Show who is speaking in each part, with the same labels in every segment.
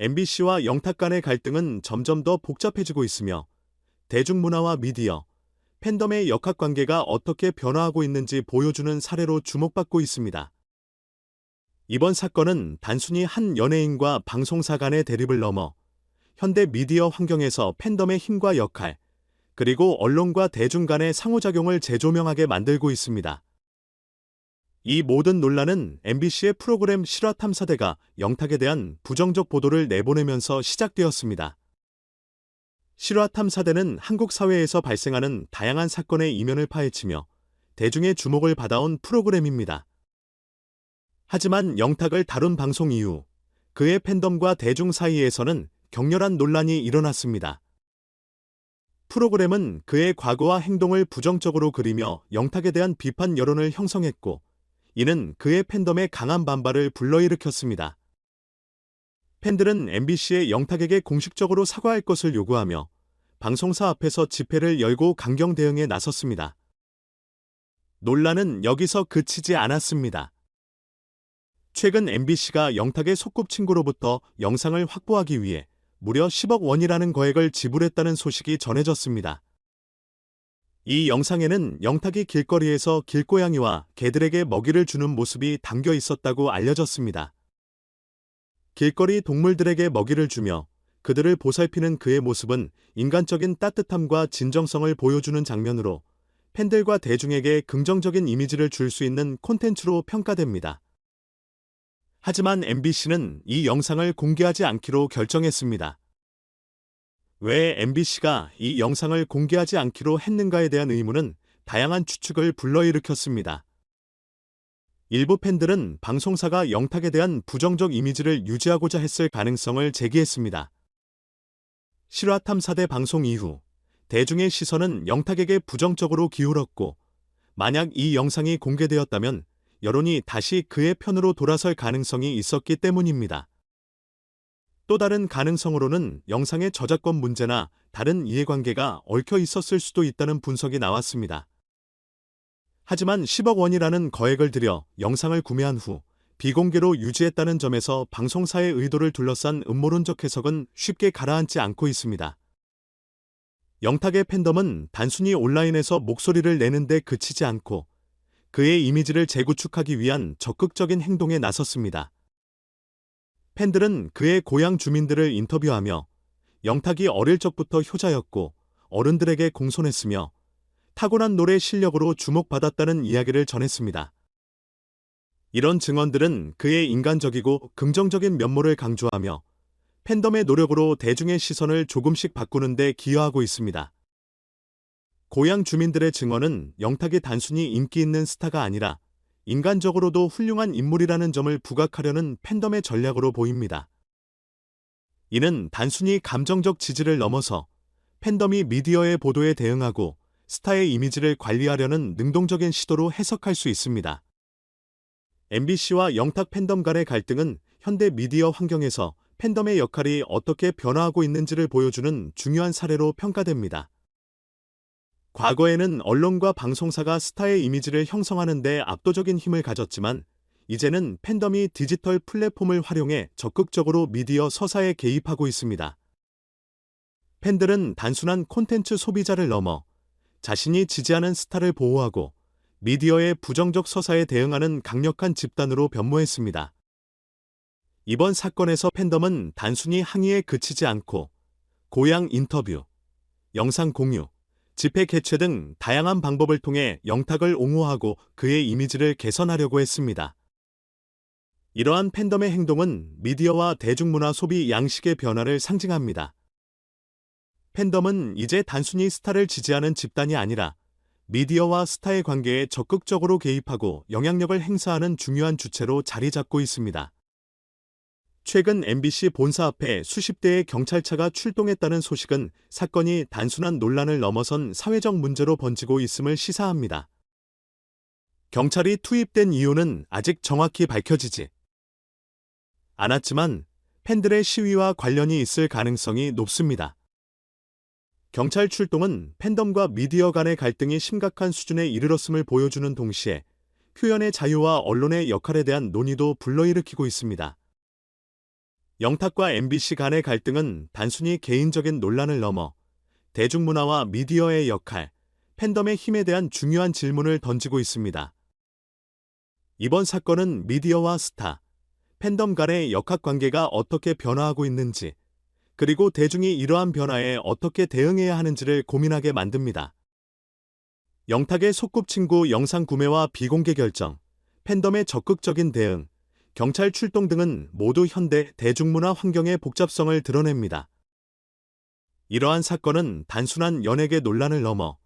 Speaker 1: MBC와 영탁 간의 갈등은 점점 더 복잡해지고 있으며 대중문화와 미디어, 팬덤의 역학관계가 어떻게 변화하고 있는지 보여주는 사례로 주목받고 있습니다. 이번 사건은 단순히 한 연예인과 방송사 간의 대립을 넘어 현대 미디어 환경에서 팬덤의 힘과 역할, 그리고 언론과 대중 간의 상호작용을 재조명하게 만들고 있습니다. 이 모든 논란은 MBC의 프로그램 실화 탐사대가 영탁에 대한 부정적 보도를 내보내면서 시작되었습니다. 실화 탐사대는 한국 사회에서 발생하는 다양한 사건의 이면을 파헤치며 대중의 주목을 받아온 프로그램입니다. 하지만 영탁을 다룬 방송 이후 그의 팬덤과 대중 사이에서는 격렬한 논란이 일어났습니다. 프로그램은 그의 과거와 행동을 부정적으로 그리며 영탁에 대한 비판 여론을 형성했고, 이는 그의 팬덤의 강한 반발을 불러일으켰습니다. 팬들은 MBC의 영탁에게 공식적으로 사과할 것을 요구하며 방송사 앞에서 집회를 열고 강경 대응에 나섰습니다. 논란은 여기서 그치지 않았습니다. 최근 MBC가 영탁의 소꿉친구로부터 영상을 확보하기 위해 무려 10억 원이라는 거액을 지불했다는 소식이 전해졌습니다. 이 영상에는 영탁이 길거리에서 길고양이와 개들에게 먹이를 주는 모습이 담겨 있었다고 알려졌습니다. 길거리 동물들에게 먹이를 주며 그들을 보살피는 그의 모습은 인간적인 따뜻함과 진정성을 보여주는 장면으로 팬들과 대중에게 긍정적인 이미지를 줄 수 있는 콘텐츠로 평가됩니다. 하지만 MBC는 이 영상을 공개하지 않기로 결정했습니다. 왜 MBC가 이 영상을 공개하지 않기로 했는가에 대한 의문은 다양한 추측을 불러일으켰습니다. 일부 팬들은 방송사가 영탁에 대한 부정적 이미지를 유지하고자 했을 가능성을 제기했습니다. 실화 탐사대 방송 이후 대중의 시선은 영탁에게 부정적으로 기울었고, 만약 이 영상이 공개되었다면 여론이 다시 그의 편으로 돌아설 가능성이 있었기 때문입니다. 또 다른 가능성으로는 영상의 저작권 문제나 다른 이해관계가 얽혀 있었을 수도 있다는 분석이 나왔습니다. 하지만 10억 원이라는 거액을 들여 영상을 구매한 후 비공개로 유지했다는 점에서 방송사의 의도를 둘러싼 음모론적 해석은 쉽게 가라앉지 않고 있습니다. 영탁의 팬덤은 단순히 온라인에서 목소리를 내는데 그치지 않고 그의 이미지를 재구축하기 위한 적극적인 행동에 나섰습니다. 팬들은 그의 고향 주민들을 인터뷰하며 영탁이 어릴 적부터 효자였고 어른들에게 공손했으며 타고난 노래 실력으로 주목받았다는 이야기를 전했습니다. 이런 증언들은 그의 인간적이고 긍정적인 면모를 강조하며 팬덤의 노력으로 대중의 시선을 조금씩 바꾸는 데 기여하고 있습니다. 고향 주민들의 증언은 영탁이 단순히 인기 있는 스타가 아니라 인간적으로도 훌륭한 인물이라는 점을 부각하려는 팬덤의 전략으로 보입니다. 이는 단순히 감정적 지지를 넘어서 팬덤이 미디어의 보도에 대응하고 스타의 이미지를 관리하려는 능동적인 시도로 해석할 수 있습니다. MBC와 영탁 팬덤 간의 갈등은 현대 미디어 환경에서 팬덤의 역할이 어떻게 변화하고 있는지를 보여주는 중요한 사례로 평가됩니다. 과거에는 언론과 방송사가 스타의 이미지를 형성하는 데 압도적인 힘을 가졌지만 이제는 팬덤이 디지털 플랫폼을 활용해 적극적으로 미디어 서사에 개입하고 있습니다. 팬들은 단순한 콘텐츠 소비자를 넘어 자신이 지지하는 스타를 보호하고 미디어의 부정적 서사에 대응하는 강력한 집단으로 변모했습니다. 이번 사건에서 팬덤은 단순히 항의에 그치지 않고 고향 인터뷰, 영상 공유, 집회 개최 등 다양한 방법을 통해 영탁을 옹호하고 그의 이미지를 개선하려고 했습니다. 이러한 팬덤의 행동은 미디어와 대중문화 소비 양식의 변화를 상징합니다. 팬덤은 이제 단순히 스타를 지지하는 집단이 아니라 미디어와 스타의 관계에 적극적으로 개입하고 영향력을 행사하는 중요한 주체로 자리 잡고 있습니다. 최근 MBC 본사 앞에 수십 대의 경찰차가 출동했다는 소식은 사건이 단순한 논란을 넘어선 사회적 문제로 번지고 있음을 시사합니다. 경찰이 투입된 이유는 아직 정확히 밝혀지지 않았지만 팬들의 시위와 관련이 있을 가능성이 높습니다. 경찰 출동은 팬덤과 미디어 간의 갈등이 심각한 수준에 이르렀음을 보여주는 동시에 표현의 자유와 언론의 역할에 대한 논의도 불러일으키고 있습니다. 영탁과 MBC 간의 갈등은 단순히 개인적인 논란을 넘어 대중문화와 미디어의 역할, 팬덤의 힘에 대한 중요한 질문을 던지고 있습니다. 이번 사건은 미디어와 스타, 팬덤 간의 역학 관계가 어떻게 변화하고 있는지, 그리고 대중이 이러한 변화에 어떻게 대응해야 하는지를 고민하게 만듭니다. 영탁의 소꿉친구 영상 구매와 비공개 결정, 팬덤의 적극적인 대응, 경찰 출동 등은 모두 현대 대중문화 환경의 복잡성을 드러냅니다. 이러한 사건은 단순한 연예계 논란을 넘어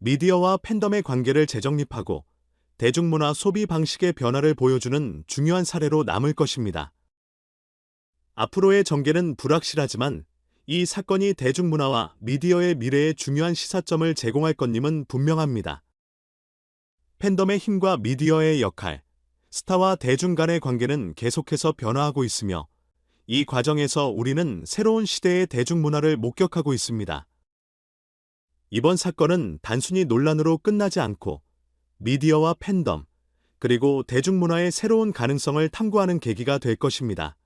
Speaker 1: 미디어와 팬덤의 관계를 재정립하고 대중문화 소비 방식의 변화를 보여주는 중요한 사례로 남을 것입니다. 앞으로의 전개는 불확실하지만 이 사건이 대중문화와 미디어의 미래에 중요한 시사점을 제공할 것임은 분명합니다. 팬덤의 힘과 미디어의 역할, 스타와 대중 간의 관계는 계속해서 변화하고 있으며 이 과정에서 우리는 새로운 시대의 대중문화를 목격하고 있습니다. 이번 사건은 단순히 논란으로 끝나지 않고 미디어와 팬덤, 그리고 대중문화의 새로운 가능성을 탐구하는 계기가 될 것입니다.